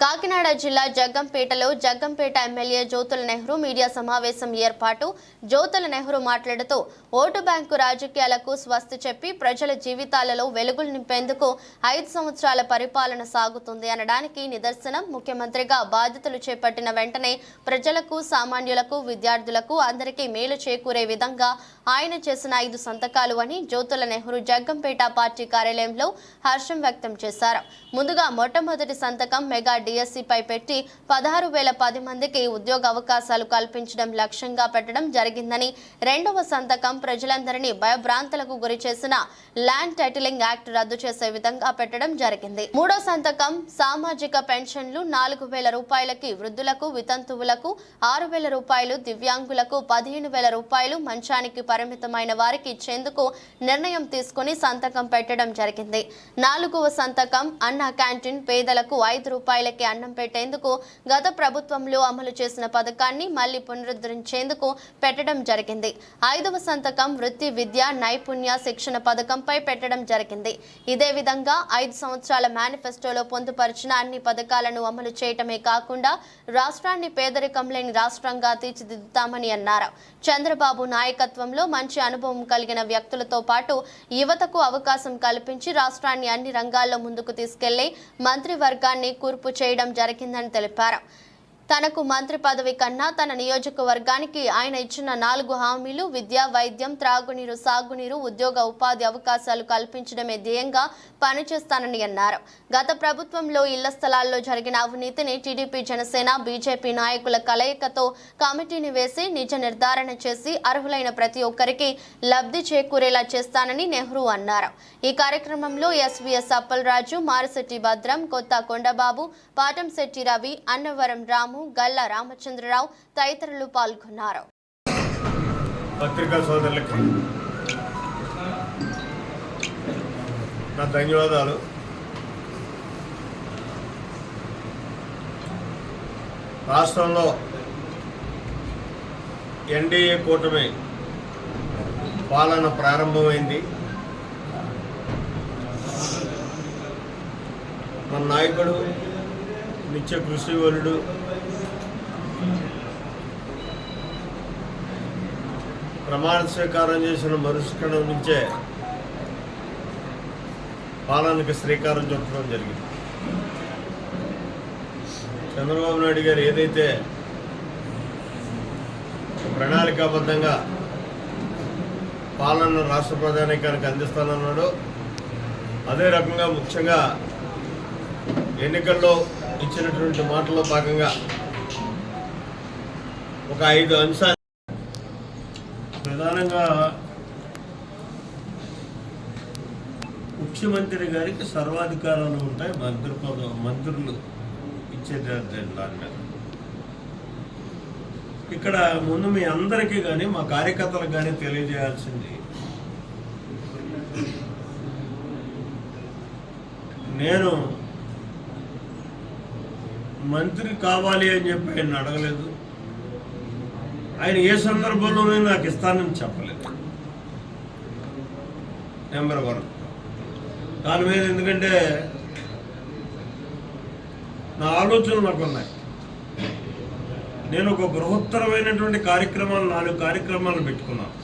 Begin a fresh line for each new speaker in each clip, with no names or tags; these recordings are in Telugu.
కాకినాడ జిల్లా జగ్గంపేటలో జగ్గంపేట ఎమ్మెల్యే జ్యోతుల నెహ్రూ మీడియా సమావేశం ఏర్పాటు. జ్యోతుల నెహ్రూ మాట్లాడుతూ ఓటు బ్యాంకు రాజకీయాలకు స్వస్తి చెప్పి ప్రజల జీవితాలలో వెలుగులు నింపేందుకు ఐదు సంవత్సరాల పరిపాలన సాగుతుంది అనడానికి నిదర్శనం. ముఖ్యమంత్రిగా బాధ్యతలు చేపట్టిన వెంటనే ప్రజలకు సామాన్యులకు విద్యార్థులకు అందరికీ మేలు చేకూరే విధంగా ఆయన చేసిన ఐదు సంతకాలు అని జ్యోతుల నెహ్రూ జగ్గంపేట పార్టీ కార్యాలయంలో హర్షం వ్యక్తం చేశారు. ముందుగా మొట్టమొదటి సంతకం మెగా డిఎస్సిపై పెట్టి పదహారు వేల పది మందికి ఉద్యోగ అవకాశాలు కల్పించడం లక్ష్యంగా పెట్టడం జరిగిందని రెండవ సంతకం ప్రజలందరినీ భయభ్రాంతులకు గురి చేసిన ల్యాండ్ టైటిలింగ్ యాక్ట్ రద్దు చేసే విధంగా పెట్టడం జరిగింది. మూడో సంతకం సామాజిక పెన్షన్లు నాలుగు వేల రూపాయలకి వృద్ధులకు వితంతువులకు ఆరు వేల రూపాయలు దివ్యాంగులకు పదిహేను వేల రూపాయలు మంచానికి పరిమితమైన వారికి ఇచ్చేందుకు నిర్ణయం తీసుకుని సంతకం పెట్టడం జరిగింది. నాలుగవ సంతకం అన్న క్యాంటీన్ పేదలకు ఐదు రూపాయలకి అన్నం పెట్టేందుకు గత ప్రభుత్వంలో అమలు చేసిన పథకాన్ని మళ్ళీ పునరుద్ధరించేందుకు పెట్టడం జరిగింది. ఐదవ సంతకం వృత్తి విద్య నైపుణ్య శిక్షణ పథకంపై పెట్టడం జరిగింది. ఇదే విధంగా ఐదు సంవత్సరాల మేనిఫెస్టోలో పొందుపరిచిన అన్ని పథకాలను అమలు చేయటమే కాకుండా రాష్ట్రాన్ని పేదరికం లేని రాష్ట్రంగా తీర్చిదిద్దుతామని అన్నారు. చంద్రబాబు నాయకత్వంలో మంచి అనుభవం కలిగిన వ్యక్తులతో పాటు యువతకు అవకాశం కల్పించి రాష్ట్రాన్ని అన్ని రంగాల్లో ముందుకు తీసుకెళ్ళి మంత్రివర్గాన్ని కూర్పు చేయడం జరిగిందని తెలిపారు. తనకు మంత్రి పదవి కన్నా తన నియోజకవర్గానికి ఆయన ఇచ్చిన నాలుగు హామీలు విద్య వైద్యం త్రాగునీరు సాగునీరు ఉద్యోగ ఉపాధి అవకాశాలు కల్పించడమే ధ్యేయంగా పనిచేస్తానని అన్నారు. గత ప్రభుత్వంలో ఇళ్ళ స్థలాల్లో జరిగిన అవినీతిని టీడీపీ జనసేన బీజేపీ నాయకుల కలయికతో కమిటీని వేసి నిజ నిర్ధారణ చేసి అర్హులైన ప్రతి ఒక్కరికి లబ్ధి చేకూరేలా చేస్తానని నెహ్రూ అన్నారు. ఈ కార్యక్రమంలో ఎస్వీఎస్ అప్పలరాజు మారిశెట్టి భద్రం కొత్త కొండబాబు పాటంశెట్టి రవి అన్నవరం రాము గల్లా రామచంద్రరావు తదితరులు పాల్గొన్నారు.
పత్రికా సోదరులకి నా ధన్యవాదాలు. రాష్ట్రంలో ఎన్డీఏ కూటమి పాలన ప్రారంభమైంది. మన నాయకుడు నిత్య కృషి వరుడు ప్రమాణ స్వీకారం చేసిన మరుక్షణం నుంచే పాలనకి శ్రీకారం చుట్టడం జరిగింది. చంద్రబాబు నాయుడు గారు ఏదైతే ప్రణాళికాబద్ధంగా పాలన రాష్ట్ర ప్రధానికానికి అందిస్తానన్నాడో అదే రకంగా ముఖ్యంగా ఎన్నికల్లో ఇచ్చినటువంటి మాటల్లో భాగంగా ఒక ఐదు అంశాలు ప్రధానంగా ముఖ్యమంత్రి గారికి సర్వాధికారాలు ఉంటాయి మంత్రి పద మంత్రులు ఇచ్చేటట్టు దాని మీద ఇక్కడ ముందు మీ అందరికీ కానీ మా కార్యకర్తలకు కానీ తెలియజేయాల్సింది నేను మంత్రి కావాలి అని చెప్పి ఆయన అడగలేదు. ఆయన ఏ సందర్భంలోనూ నాకు ఇస్తానని చెప్పలేదు. నెంబర్ వన్ దాని మీద ఎందుకంటే నా ఆలోచనలు నాకు ఉన్నాయి నేను ఒక బృహత్తరమైనటువంటి కార్యక్రమాలు నాలుగు కార్యక్రమాలు పెట్టుకున్నాను.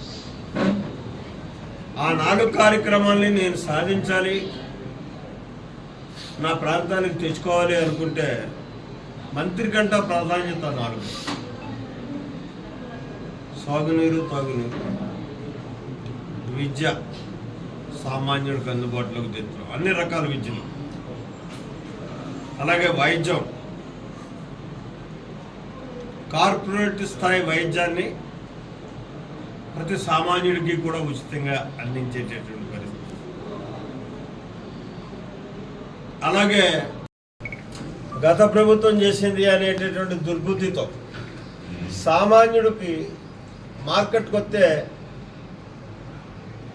ఆ నాలుగు కార్యక్రమాల్ని నేను సాధించాలి నా ప్రాంతానికి తెచ్చుకోవాలి అనుకుంటే మంత్రి కంటే ప్రాధాన్యత నాలుగు. సాగునీరు తాగునీరు. విద్య సామాన్యుడికి అందుబాటులోకి తెచ్చు అన్ని రకాల విద్యలు. అలాగే వైద్యం. కార్పొరేట్ స్థాయి వైద్యాన్ని ప్రతి సామాన్యుడికి కూడా ఉచితంగా అందించేటటువంటి పరిస్థితి. అలాగే గత ప్రభుత్వం చేసింది అనేటటువంటి దుర్బుద్ధితో సామాన్యుడికి మార్కెట్కి వస్తే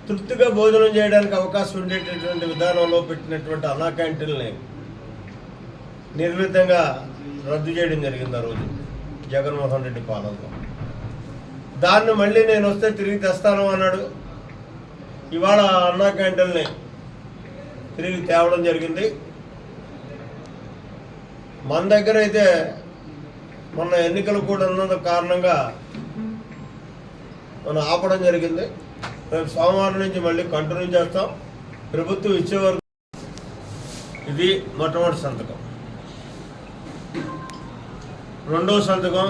తృప్తిగా భోజనం చేయడానికి అవకాశం ఉండేటటువంటి విధానంలో పెట్టినటువంటి అన్నా క్యాంటీన్ని నిర్మితంగా రద్దు చేయడం జరిగింది ఆ రోజు జగన్మోహన్ రెడ్డి పాలనలో. దాన్ని మళ్ళీ నేను వస్తే తిరిగి తెస్తాను అన్నాడు. ఇవాళ అన్నా క్యాంటీన్ని తిరిగి తేవడం జరిగింది. మన దగ్గర అయితే మొన్న ఎన్నికలు కూడా ఉన్నందు కారణంగా మనం ఆపడం జరిగింది. రేపు సోమవారం నుంచి మళ్ళీ కంటిన్యూ చేస్తాం. ప్రభుత్వం ఇచ్చే వరకు ఇది మొట్టమొదటి సంతకం. రెండో సంతకం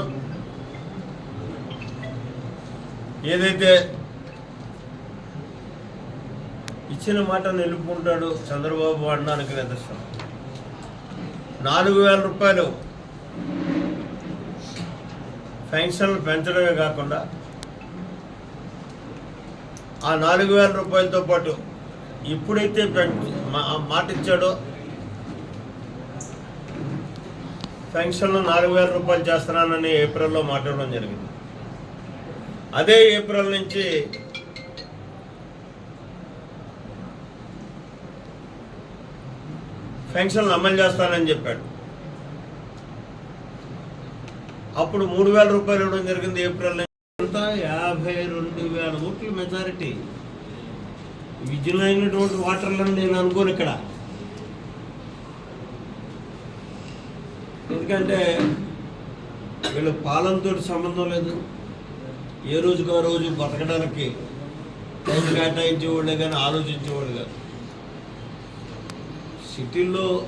ఏదైతే ఇచ్చిన మాట నిలుపుకుంటాడు చంద్రబాబు అనడానికి నిదర్శనం నాలుగు వేల రూపాయలు పెన్షన్లు పెంచడమే కాకుండా ఆ నాలుగు వేల రూపాయలతో పాటు ఇప్పుడైతే మా- మాట ఇచ్చాడో పెన్షన్లో నాలుగు వేల రూపాయలు చేస్తున్నానని ఏప్రిల్లో మాట్లాడడం జరిగింది. అదే ఏప్రిల్ నుంచి పెన్షన్లు అమలు చేస్తానని చెప్పాడు. అప్పుడు మూడు వేల రూపాయలు ఇవ్వడం జరిగింది ఏప్రిల్ నుంచి యాభై రెండు వేల ఓట్ల మెజారిటీ. విజులైనటువంటి ఓటర్లను నేను అనుకోను ఇక్కడ. ఎందుకంటే వీళ్ళ పాలనతో సంబంధం లేదు. ఏ రోజుకు ఆ రోజు బతకడానికి టైం కేటాయించేవాళ్ళే కానీ ఆలోచించేవాళ్ళు కాదు. సిటీల్లో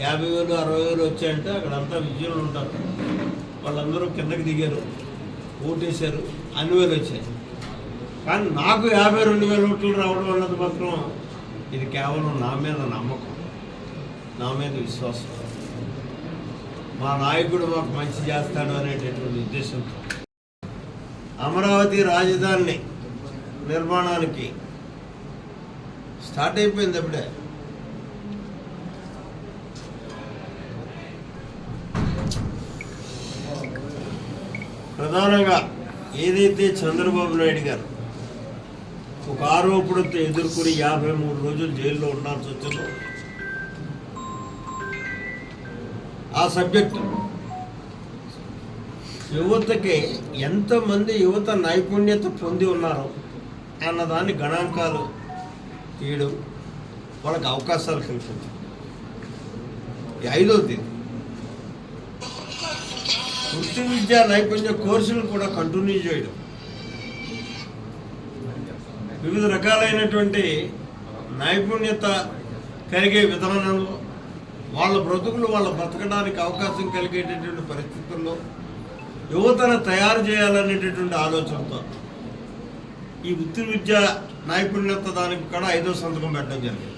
యాభై వేలు అరవై వేలు వచ్చాయంటే అక్కడంతా విజయులు ఉంటారు. వాళ్ళందరూ కిందకి దిగారు. ఓటేశారు అన్ని వేలు వచ్చాయి. కానీ నాకు యాభై రెండు వేల ఓట్లు రావడం అన్నది మాత్రం ఇది కేవలం నా మీద నమ్మకం నా మీద విశ్వాసం. మా నాయకుడు మాకు మంచి చేస్తాడు అనేటటువంటి ఉద్దేశంతో అమరావతి రాజధాని నిర్మాణానికి స్టార్ట్ అయిపోయింది అప్పుడే. ప్రధానంగా ఏదైతే చంద్రబాబు నాయుడు గారు ఒక ఆరోపణతో ఎదుర్కొని యాభై మూడు రోజులు జైల్లో ఉండాల్సి వచ్చిందో ఆ సబ్జెక్ట్ యువతకి ఎంతమంది యువత నైపుణ్యత పొంది ఉన్నారో అన్నదాన్ని గణాంకాలు తీయడం వాళ్ళకి అవకాశాలు కల్పించడం. ఈ ఐదో తేదీ వృత్తి విద్యా నైపుణ్య కోర్సులు కూడా కంటిన్యూ చేయడం. వివిధ రకాలైనటువంటి నైపుణ్యత కలిగే విధానంలో వాళ్ళ బ్రతుకులు వాళ్ళ బ్రతకడానికి అవకాశం కలిగేటటువంటి పరిస్థితుల్లో యువతను తయారు చేయాలనేటటువంటి ఆలోచనతో ఈ వృత్తి విద్య నైపుణ్యత దానికి కూడా ఐదో సంతకం పెట్టడం జరిగింది.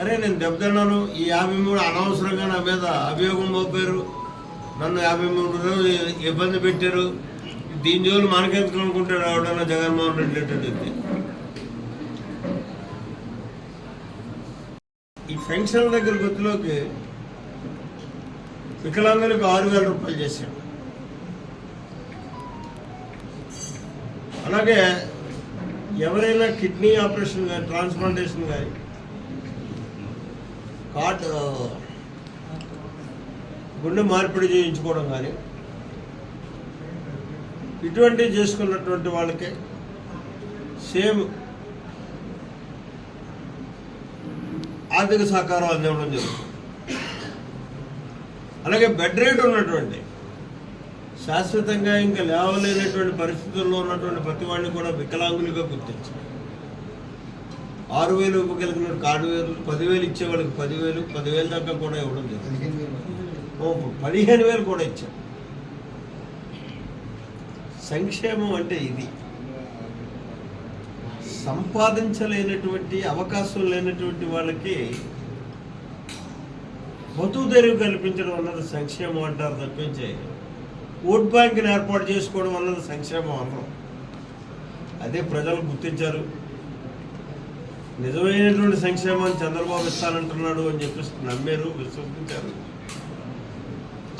అరే నేను దెబ్బతిన్నాను ఈ యాభై మూడు అనవసరంగా నా మీద అభియోగం మోపారు. నన్ను యాభై మూడు రోజులు ఇబ్బంది పెట్టారు. దీని జోలు మనకెందుకు అనుకుంటాడు ఎవడన్నా జగన్మోహన్ రెడ్డి అంటే ఈ పెన్షన్ దగ్గర గుర్తులోకి వికలాంగులకు ఆరు వేల రూపాయలు చేశాడు అలాగే ఎవరైనా కిడ్నీ ఆపరేషన్ కానీ ట్రాన్స్ప్లాంటేషన్ కానీ కార్ట్ గుండె మార్పిడి చేయించుకోవడం కానీ ఇటువంటివి చేసుకున్నటువంటి వాళ్ళకి సేమ్ ఆర్థిక సహకారం అందివ్వడం జరుగుతుంది. అలాగే బెడ్ రేట్ ఉన్నటువంటి శాశ్వతంగా ఇంకా లేవలేనటువంటి పరిస్థితుల్లో ఉన్నటువంటి ప్రతి వాడిని కూడా వికలాంగులుగా గుర్తించారు ఆరు వేలు ఇవ్వగలిగిన కార్డు వేలు పదివేలు ఇచ్చే వాళ్ళకి పదివేలు పదివేలు దాకా కూడా ఇవ్వడం జరుగుతుంది. పదిహేను వేలు కూడా ఇచ్చాం. సంక్షేమం అంటే ఇది. సంపాదించలేనటువంటి అవకాశం లేనటువంటి వాళ్ళకి బతుకు తెరువు కల్పించడం అన్నది సంక్షేమం అంటారు తప్పించి ఓట్ బ్యాంక్ని ఏర్పాటు చేసుకోవడం అన్నది సంక్షేమం అన్నారు అదే ప్రజలు గుర్తించారు. నిజమైనటువంటి సంక్షేమాన్ని చంద్రబాబు ఇస్తానంటున్నాడు అని చెప్పేసి నమ్మారు విశ్వసించారు.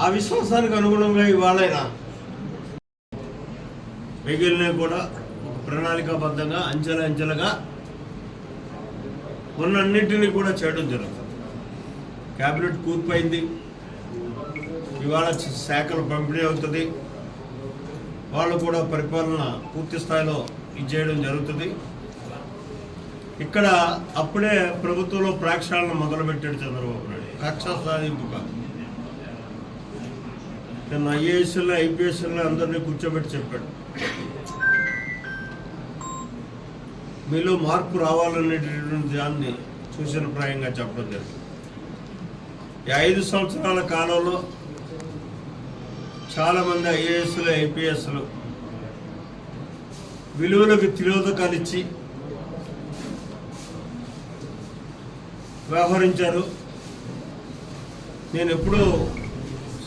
ఆ విశ్వాసానికి అనుగుణంగా ఇవాళైనా మిగిలిన కూడా ఒక ప్రణాళికాబద్ధంగా అంచెల అంచెలుగా కొన్నన్నింటినీ కూడా చేయడం జరుగుతుంది. క్యాబినెట్ కూర్పైంది. ఇవాళ శాఖలు పంపిణీ అవుతుంది. వాళ్ళు కూడా పరిపాలన పూర్తి స్థాయిలో ఇది చేయడం జరుగుతుంది. ఇక్కడ అప్పుడే ప్రభుత్వంలో ప్రాక్షాళన మొదలుపెట్టాడు చంద్రబాబు నాయుడు. కక్ష సాధింపు కాదు. నేను ఐఏఎస్లో ఐపీఎస్లో అందరినీ కూర్చోబెట్టి చెప్పాడు మీలో మార్పు రావాలనేటటువంటి దాన్ని సూచన ప్రాయంగా చెప్పడం జరిగింది. ఈ ఐదు సంవత్సరాల కాలంలో చాలామంది ఐఏఎస్లు ఐపీఎస్లు విలువలకు తిరోధకాలు ఇచ్చి వ్యవహరించారు. నేను ఎప్పుడూ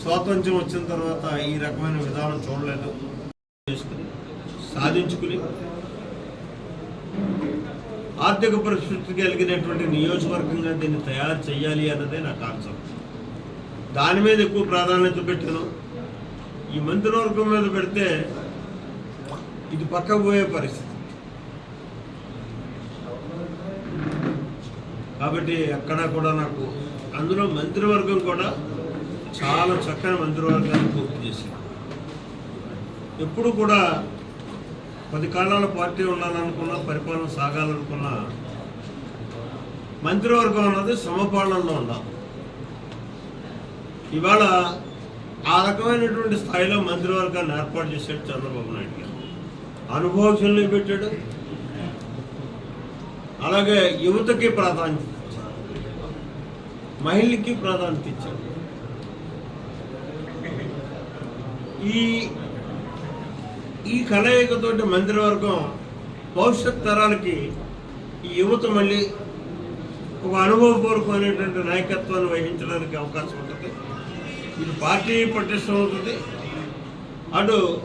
స్వాతంత్ర్యం వచ్చిన తర్వాత ఈ రకమైన విధానం చూడలేదు. చేసుకుని సాధించుకుని ఆర్థిక పరిస్థితి కలిగినటువంటి నియోజకవర్గంగా దీన్ని తయారు చేయాలి అన్నదే నా కాన్సెప్ట్. దాని మీద ఎక్కువ ప్రాధాన్యత పెట్టుకున్నాం ఈ మంత్రివర్గం మీద పెడితే ఇది పక్క పోయే పరిస్థితి. కాబట్టి ఎక్కడా కూడా నాకు అందులో మంత్రివర్గం కూడా చాలా చక్కని మంత్రివర్గాన్ని పూర్తి చేశారు. ఎప్పుడు కూడా పది కాలాల పార్టీ ఉండాలనుకున్నా పరిపాలన సాగాలనుకున్నా మంత్రివర్గం అన్నది సమపాలనలో ఉండాలి. ఇవాళ ఆ రకమైనటువంటి స్థాయిలో మంత్రివర్గాన్ని ఏర్పాటు చేశాడు చంద్రబాబు నాయుడు గారు. అనుభవశుల్ని పెట్టాడు. అలాగే యువతకి ప్రాధాన్యత ఇచ్చాడు. మహిళకి ప్రాధాన్యత ఇచ్చాడు. ఈ ఈ కలయికతోటి మంత్రివర్గం భవిష్యత్ తరాలకి ఈ యువత మళ్ళీ ఒక అనుభవపూర్వకమైనటువంటి నాయకత్వాన్ని వహించడానికి అవకాశం ఉంటుంది. ఇది పార్టీ పటిష్టం అవుతుంది. అటు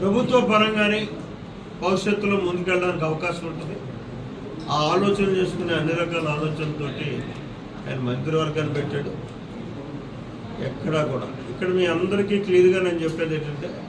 ప్రభుత్వ పరంగానే భవిష్యత్తులో ముందుకెళ్ళడానికి అవకాశం ఉంటుంది. ఆ ఆలోచన చేసుకునే అన్ని రకాల ఆలోచనతోటి ఆయన మంత్రివర్గాన్ని పెట్టాడు. ఎక్కడా కూడా. ఇక్కడ మీ అందరికీ క్లియర్గా నేను చెప్పేది ఏంటంటే